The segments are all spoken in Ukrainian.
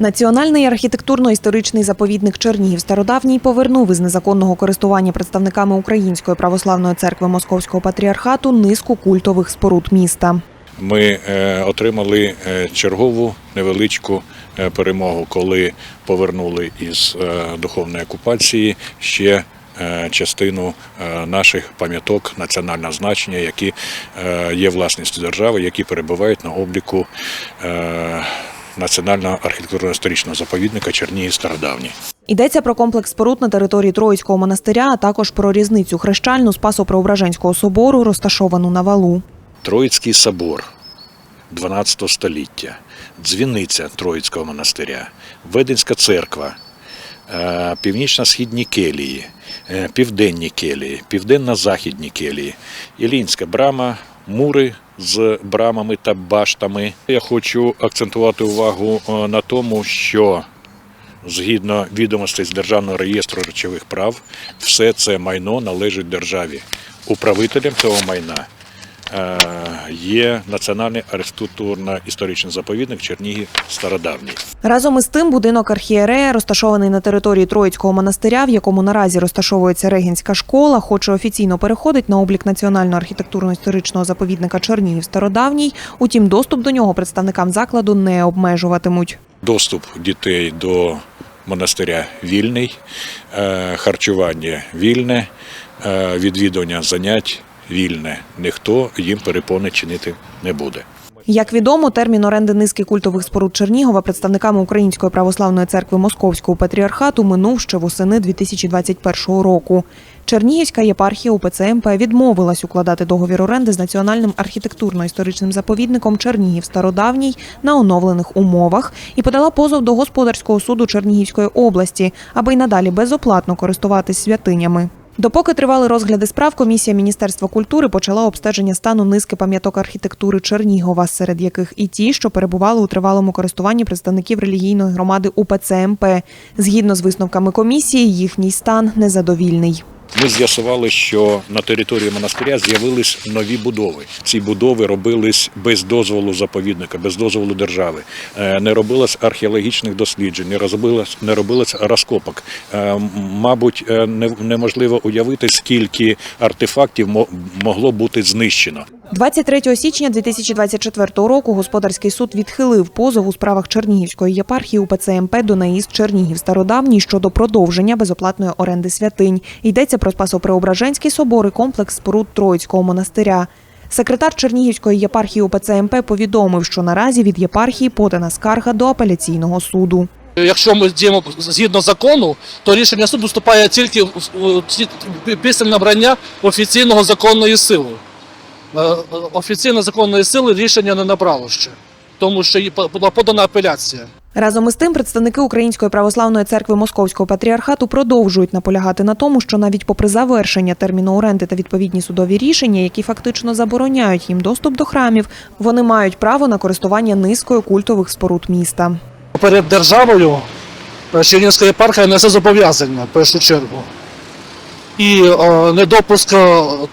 Національний архітектурно-історичний заповідник Чернігів Стародавній повернув із незаконного користування представниками Української православної церкви Московського патріархату низку культових споруд міста. Ми е, отримали е, чергову невеличку е, перемогу, коли повернули із духовної окупації ще частину наших пам'яток національного значення, які є власністю держави, які перебувають на обліку Національного архітектурно-історичного заповідника Чернігів Стародавній. Йдеться про комплекс споруд на території Троїцького монастиря, а також про різницю хрещальну Спасо-Преображенського собору, розташовану на валу. Троїцький собор 12 століття, дзвіниця Троїцького монастиря, Веденська церква, е, північно-східні келії, е, південні келії, південно-західні келії, Ілінська брама, мури з брамами та баштами. Я хочу акцентувати увагу е, на тому, що Згідно відомостей з Державного реєстру речових прав, все це майно належить державі. Управителем цього майна є Національний архітектурно-історичний заповідник Чернігів Стародавній. Разом із тим, будинок архієрея, розташований на території Троїцького монастиря, в якому наразі розташовується Регінська школа, хоч і офіційно переходить на облік Національного архітектурно-історичного заповідника Чернігів Стародавній. Утім, доступ до нього представникам закладу не обмежуватимуть. Доступ дітей до монастиря вільний, е, харчування вільне, е, відвідування занять вільне. Ніхто їм перепони чинити не буде. Як відомо, термін оренди низки культових споруд Чернігова представниками Української православної церкви Московського патріархату минув ще восени 2021 року. Чернігівська єпархія УПЦ МП відмовилась укладати договір оренди з національним архітектурно-історичним заповідником Чернігів Стародавній на оновлених умовах і подала позов до господарського суду Чернігівської області, аби й надалі безоплатно користуватись святинями. Допоки тривали розгляди справ, комісія Міністерства культури почала обстеження стану низки пам'яток архітектури Чернігова, серед яких і ті, що перебували у тривалому користуванні представників релігійної громади УПЦ МП. Згідно з висновками комісії, їхній стан незадовільний. Ми з'ясували, що на території монастиря з'явились нові будови. Ці будови робились без дозволу заповідника, без дозволу держави. Е, Не робилось археологічних досліджень, не робилось, не робилось розкопок. Е, Мабуть, е, неможливо уявити, скільки артефактів мо- могло бути знищено. 23 січня 2024 року господарський суд відхилив позов у справах Чернігівської єпархії УПЦ МП до наїзд Чернігів Стародавній щодо продовження безоплатної оренди святинь. Йдеться про Спасо-Преображенський собор і комплекс споруд Троїцького монастиря. Секретар Чернігівської єпархії УПЦ МП повідомив, що наразі від єпархії подана скарга до апеляційного суду. Якщо ми діємо згідно закону, то рішення суду вступає тільки після набрання офіційного законної сили. Е, Офіційно законної сили рішення не набрало ще, тому що була подана апеляція. Разом із тим, представники Української православної церкви Московського патріархату продовжують наполягати на тому, що навіть попри завершення терміну оренди та відповідні судові рішення, які фактично забороняють їм доступ до храмів, вони мають право на користування низкою культових споруд міста. Перед державою е, Чернігівська єпархія несе зобов'язання в першу чергу. І е, недопуск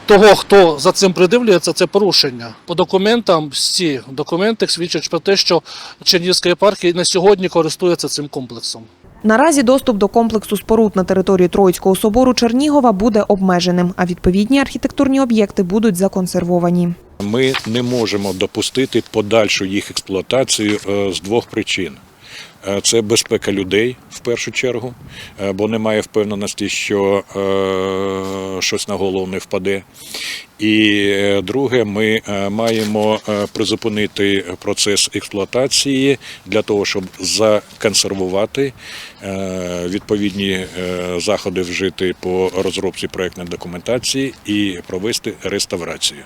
того, хто за цим придивлюється, це порушення. По документам всі документи свідчать про те, що Чернігівська єпархія на сьогодні користується цим комплексом. Наразі доступ до комплексу споруд на території Троїцького собору Чернігова буде обмеженим, а відповідні архітектурні об'єкти будуть законсервовані. Ми не можемо допустити подальшу їх експлуатацію е, з двох причин. Е, Це безпека людей в першу чергу, е, бо немає впевненості, що е, щось на голову не впаде. І друге, ми маємо призупинити процес експлуатації для того, щоб законсервувати відповідні заходи вжити по розробці проектної документації і провести реставрацію.